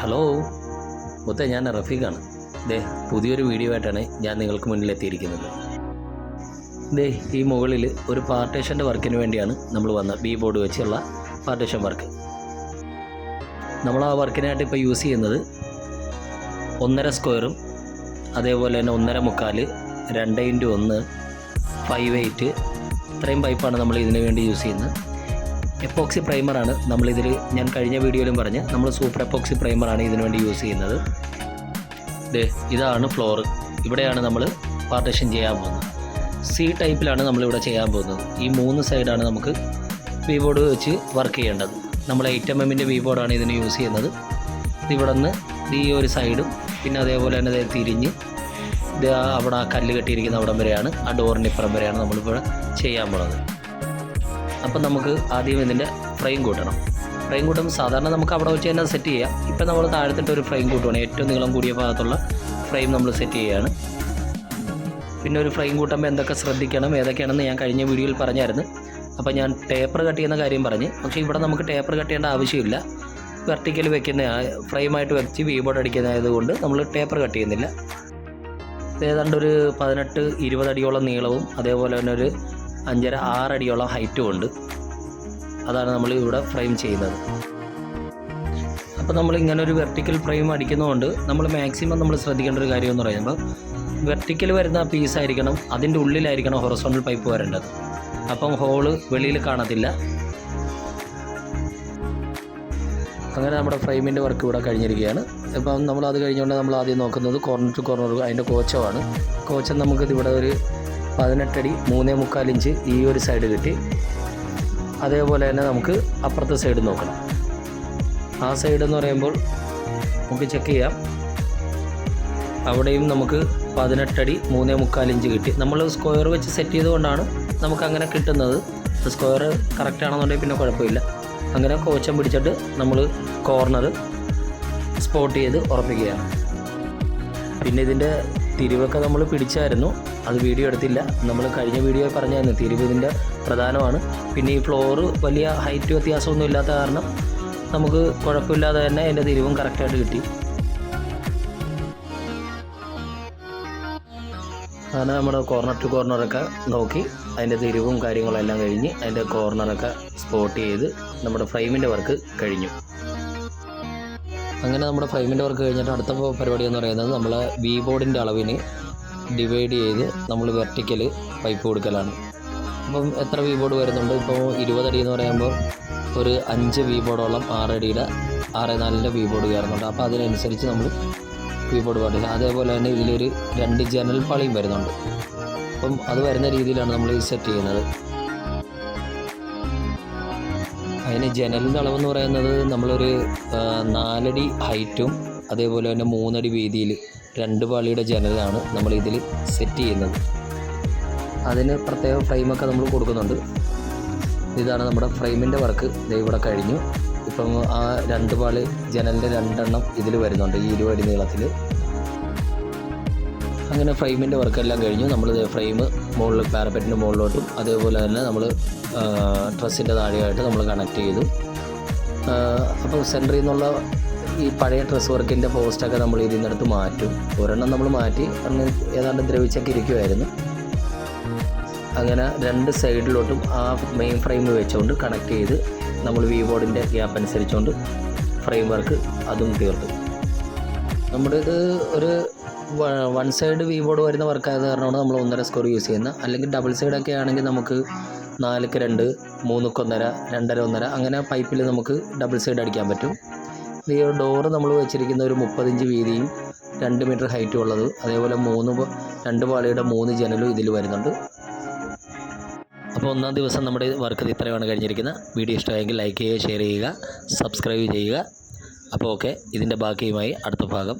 Hello മുത്ത ഞാൻ റഫീഖാണ്. ദേ പുതിയൊരു വീഡിയോ ആയിട്ടാണ് ഞാൻ നിങ്ങൾക്ക് മുന്നിൽ എത്തിയിരിക്കുന്നത് ദേ ഈ മുകളിൽ ഒരു പാർട്ടേഷന്റെ വർക്കിന് വേണ്ടിയാണ് നമ്മൾ വന്ന ബി ബോർഡ് വെച്ചുള്ള പാർട്ടേഷൻ വർക്ക്. നമ്മൾ ആ വർക്കിനായിട്ട് ഇപ്പോൾ യൂസ് ചെയ്യുന്നത് ഒന്നര സ്ക്വയറും അതേപോലെ തന്നെ ഒന്നര മുക്കാൽ രണ്ട് ഇന്റു ഒന്ന് ഫൈവ് എയ്റ്റ് ഇത്രയും പൈപ്പാണ് നമ്മൾ ഇതിനു വേണ്ടി യൂസ് ചെയ്യുന്നത്. എപ്പോക്സി പ്രൈമറാണ് നമ്മളിതിൽ ഞാൻ കഴിഞ്ഞ വീഡിയോയിലും പറഞ്ഞ് നമ്മൾ സൂപ്പർ എപ്പോക്സി പ്രൈമറാണ് ഇതിനു വേണ്ടി യൂസ് ചെയ്യുന്നത്. ദേ ഇതാണ് ഫ്ലോർ ഇവിടെയാണ് നമ്മൾ പാർട്ടേഷൻ ചെയ്യാൻ പോകുന്നത്. സി ടൈപ്പിലാണ് നമ്മളിവിടെ ചെയ്യാൻ പോകുന്നത്. ഈ മൂന്ന് സൈഡാണ് നമുക്ക് വി ബോർഡ് വെച്ച് വർക്ക് ചെയ്യേണ്ടത്. നമ്മൾ എയ്റ്റ് എം എമ്മിന്റെ വി ബോർഡാണ് ഇതിന് യൂസ് ചെയ്യുന്നത്. ഇവിടെ നിന്ന് ഈ ഒരു സൈഡും പിന്നെ അതേപോലെ തന്നെ ദേ തിരിഞ്ഞ് ഇത് അവിടെ ആ കല്ല് കെട്ടിയിരിക്കുന്ന അവിടം വരെയാണ് ആ ഡോറിന്റെ ഇപ്പുറം വരെയാണ് നമ്മളിവിടെ ചെയ്യാൻ പോകുന്നത് അപ്പം നമുക്ക് ആദ്യം ഇതിന്റെ ഫ്രെയിം കൂട്ടണം. ഫ്രെയിം കൂട്ടുമ്പോൾ സാധാരണ നമുക്ക് അവിടെ വെച്ച് തന്നെ സെറ്റ് ചെയ്യാം. ഇപ്പം നമ്മൾ താഴത്തിട്ട് ഒരു ഫ്രെയിം കൂട്ടുകയാണ് ഏറ്റവും നീളം കൂടിയ ഭാഗത്തുള്ള ഫ്രെയിം നമ്മൾ സെറ്റ് ചെയ്യുകയാണ്. പിന്നെ ഒരു ഫ്രെയിം കൂട്ടുമ്പോൾ എന്തൊക്കെ ശ്രദ്ധിക്കണം ഏതൊക്കെയാണെന്ന് ഞാൻ കഴിഞ്ഞ വീഡിയോയിൽ പറഞ്ഞായിരുന്നു. അപ്പോൾ ഞാൻ ടേപ്പർ കട്ട് ചെയ്യുന്ന കാര്യം പറഞ്ഞ്. പക്ഷേ ഇവിടെ നമുക്ക് ടേപ്പർ കട്ട് ചെയ്യേണ്ട ആവശ്യമില്ല. വെർട്ടിക്കൽ വെക്കുന്ന ഫ്രെയിമായിട്ട് വെച്ച് വി ബോർഡ് അടിക്കുന്നതായതുകൊണ്ട് നമ്മൾ ടേപ്പർ കട്ട് ചെയ്യുന്നില്ല. ഏതാണ്ട് ഒരു പതിനെട്ട് ഇരുപത് അടിയോളം നീളവും അതേപോലെ തന്നെ ഒരു അഞ്ചര ആറടിയോളം ഹൈറ്റും ഉണ്ട്. അതാണ് നമ്മൾ ഇവിടെ ഫ്രെയിം ചെയ്യുന്നത്. അപ്പോൾ നമ്മൾ ഇങ്ങനെ ഒരു വെർട്ടിക്കൽ ഫ്രെയിം അടിക്കുന്നതുകൊണ്ട് നമ്മൾ മാക്സിമം നമ്മൾ ശ്രദ്ധിക്കേണ്ട ഒരു കാര്യം എന്ന് പറയുമ്പോൾ വെർട്ടിക്കൽ വരുന്ന പീസ് ആയിരിക്കണം അതിന്റെ ഉള്ളിലായിരിക്കണം ഹൊറസോണ്ടൽ പൈപ്പ് വരേണ്ടത്. അപ്പം ഹോൾ വെളിയിൽ കാണത്തില്ല. അങ്ങനെ നമ്മുടെ ഫ്രെയിമിന്റെ വർക്ക് ഇവിടെ കഴിഞ്ഞിരിക്കുകയാണ്. ഇപ്പം നമ്മൾ അത് കഴിഞ്ഞുകൊണ്ട് നമ്മൾ ആദ്യം നോക്കുന്നത് കോർണർ ടു കോർണർ അതിന്റെ കോച്ചമാണ്. കോച്ചം നമുക്ക് ഇവിടെ ഒരു പതിനെട്ടടി മൂന്നേ മുക്കാൽ ഇഞ്ച് ഈ ഒരു സൈഡ് കിട്ടി. അതേപോലെ തന്നെ നമുക്ക് അപ്പുറത്തെ സൈഡ് നോക്കണം. ആ സൈഡ് എന്ന് പറയുമ്പോൾ നമുക്ക് ചെക്ക് ചെയ്യാം. അവിടെയും നമുക്ക് പതിനെട്ടടി മൂന്നേ മുക്കാൽ ഇഞ്ച് കിട്ടി. നമ്മൾ സ്ക്വയർ വെച്ച് സെറ്റ് ചെയ്തുകൊണ്ടാണ് നമുക്ക് അങ്ങനെ കിട്ടുന്നത്. സ്ക്വയർ കറക്റ്റ് ആണെന്നുണ്ടെങ്കിൽ പിന്നെ കുഴപ്പമില്ല. അങ്ങനെ കോച്ചം പിടിച്ചിട്ട് നമ്മൾ കോർണർ സ്പോട്ട് ചെയ്ത് ഉറപ്പിക്കുകയാണ്. പിന്നെ ഇതിന്റെ തിരിവൊക്കെ നമ്മൾ പിടിച്ചായിരുന്നു. അത് വീഡിയോ എടുത്തില്ല. നമ്മൾ കഴിഞ്ഞ വീഡിയോ പറഞ്ഞായിരുന്നു. തിരിവ് ഇതിന്റെ പ്രധാനമാണ്. പിന്നെ ഈ ഫ്ലോറ് വലിയ ഹൈറ്റ് വ്യത്യാസമൊന്നും ഇല്ലാത്ത കാരണം നമുക്ക് കുഴപ്പമില്ലാതെ തന്നെ അതിന്റെ തിരിവും കറക്റ്റായിട്ട് കിട്ടി. അങ്ങനെ നമ്മുടെ കോർണർ ടു കോർണറൊക്കെ നോക്കി. അതിന്റെ തിരിവും കാര്യങ്ങളും എല്ലാം കഴിഞ്ഞ് അതിന്റെ കോർണറൊക്കെ സ്പോട്ട് ചെയ്ത് നമ്മുടെ ഫ്രെയിമിന്റെ വർക്ക് കഴിഞ്ഞു. അങ്ങനെ നമ്മുടെ ഫ്രെയിമിന്റെ വർക്ക് കഴിഞ്ഞിട്ട് അടുത്ത പരിപാടി എന്ന് പറയുന്നത് നമ്മൾ വി ബോർഡിന്റെ അളവിന് ഡിവൈഡ് ചെയ്ത് നമ്മൾ വെർട്ടിക്കൽ പൈപ്പ് കൊടുക്കലാണ്. അപ്പം എത്ര വി ബോർഡ് വരുന്നുണ്ട് ഇപ്പോൾ ഇരുപതടി എന്ന് പറയുമ്പോൾ ഒരു അഞ്ച് വി ബോർഡോളം ആറടിയുടെ ആറ് നാലിന്റെ വി ബോർഡ് കയറുന്നുണ്ട്. അപ്പോൾ അതിനനുസരിച്ച് നമ്മൾ വി ബോർഡ് പാടില്ല. അതേപോലെ തന്നെ ഇതിലൊരു രണ്ട് ജനൽ പാളിയും വരുന്നുണ്ട്. അപ്പം അത് വരുന്ന രീതിയിലാണ് നമ്മൾ സെറ്റ് ചെയ്യുന്നത്. അതിന് ജനലിന്റെ അളവെന്ന് പറയുന്നത് നമ്മളൊരു നാലടി ഹൈറ്റും അതേപോലെ തന്നെ മൂന്നടി വീതിയിൽ രണ്ട് പാളിയുടെ ജനലാണ് നമ്മൾ ഇതിൽ സെറ്റ് ചെയ്യുന്നത്. അതിന് പ്രത്യേക ഫ്രെയിമൊക്കെ നമ്മൾ കൊടുക്കുന്നുണ്ട്. ഇതാണ് നമ്മുടെ ഫ്രെയിമിന്റെ വർക്ക്. ഇവിടെ കഴിഞ്ഞു. ഇപ്പം ആ രണ്ട് പാളി ജനലിന്റെ രണ്ടെണ്ണം ഇതിൽ വരുന്നുണ്ട് ഈ ഇരുപടി നീളത്തിൽ. അങ്ങനെ ഫ്രെയിമിന്റെ വർക്കെല്ലാം കഴിഞ്ഞു. നമ്മൾ ഫ്രെയിം മുകളിൽ പാരപ്പറ്റിന്റെ മുകളിലോട്ടും അതേപോലെ തന്നെ നമ്മൾ ഡ്രസ്സിന്റെ താഴെയായിട്ട് നമ്മൾ കണക്ട് ചെയ്തു. അപ്പോൾ സെന്ററിൽ നിന്നുള്ള ഈ പഴയ ഡ്രസ് വർക്കിന്റെ പോസ്റ്റൊക്കെ നമ്മൾ ഇതിൽ നിന്നെടുത്ത് മാറ്റും. ഒരെണ്ണം നമ്മൾ മാറ്റി അന്ന് ഏതാണ്ട് ദ്രവിച്ചൊക്കെ ഇരിക്കുമായിരുന്നു അങ്ങനെ രണ്ട് സൈഡിലോട്ടും ആ മെയിൻ ഫ്രെയിം വെച്ചുകൊണ്ട് കണക്ട് ചെയ്ത് നമ്മൾ വി ബോർഡിന്റെ ഗ്യാപ്പ് അനുസരിച്ചുകൊണ്ട് ഫ്രെയിം വർക്ക് അതും തീർത്തു. നമ്മുടെ ഇത് ഒരു വൺ സൈഡ് വി ബോർഡ് വരുന്ന വർക്കായത് കാരണമാണ് നമ്മൾ ഒന്നര സ്കോർ യൂസ് ചെയ്യുന്നത്. അല്ലെങ്കിൽ ഡബിൾ സൈഡൊക്കെ ആണെങ്കിൽ നമുക്ക് നാലുക്ക് രണ്ട് മൂന്നുക്ക് ഒന്നര രണ്ടര ഒന്നര അങ്ങനെ പൈപ്പിൽ നമുക്ക് ഡബിൾ സൈഡ് അടിക്കാൻ പറ്റും. ഈ ഡോറ് നമ്മൾ വെച്ചിരിക്കുന്ന ഒരു മുപ്പതിഞ്ച് വീതിയും രണ്ട് മീറ്റർ ഹൈറ്റും ഉള്ളത്. അതേപോലെ മൂന്ന് രണ്ട് പാളിയുടെ മൂന്ന് ജനലും ഇതിൽ വരുന്നുണ്ട്. അപ്പോൾ ഒന്നാം ദിവസം നമ്മുടെ വർക്ക് ഇത്രയാണ് കഴിഞ്ഞിരിക്കുന്നത്. വീഡിയോ ഇഷ്ടമായെങ്കിൽ ലൈക്ക് ചെയ്യുക ഷെയർ ചെയ്യുക സബ്സ്ക്രൈബ് ചെയ്യുക. അപ്പോൾ ഓക്കെ ഇതിന്റെ ബാക്കിയുമായി അടുത്ത ഭാഗം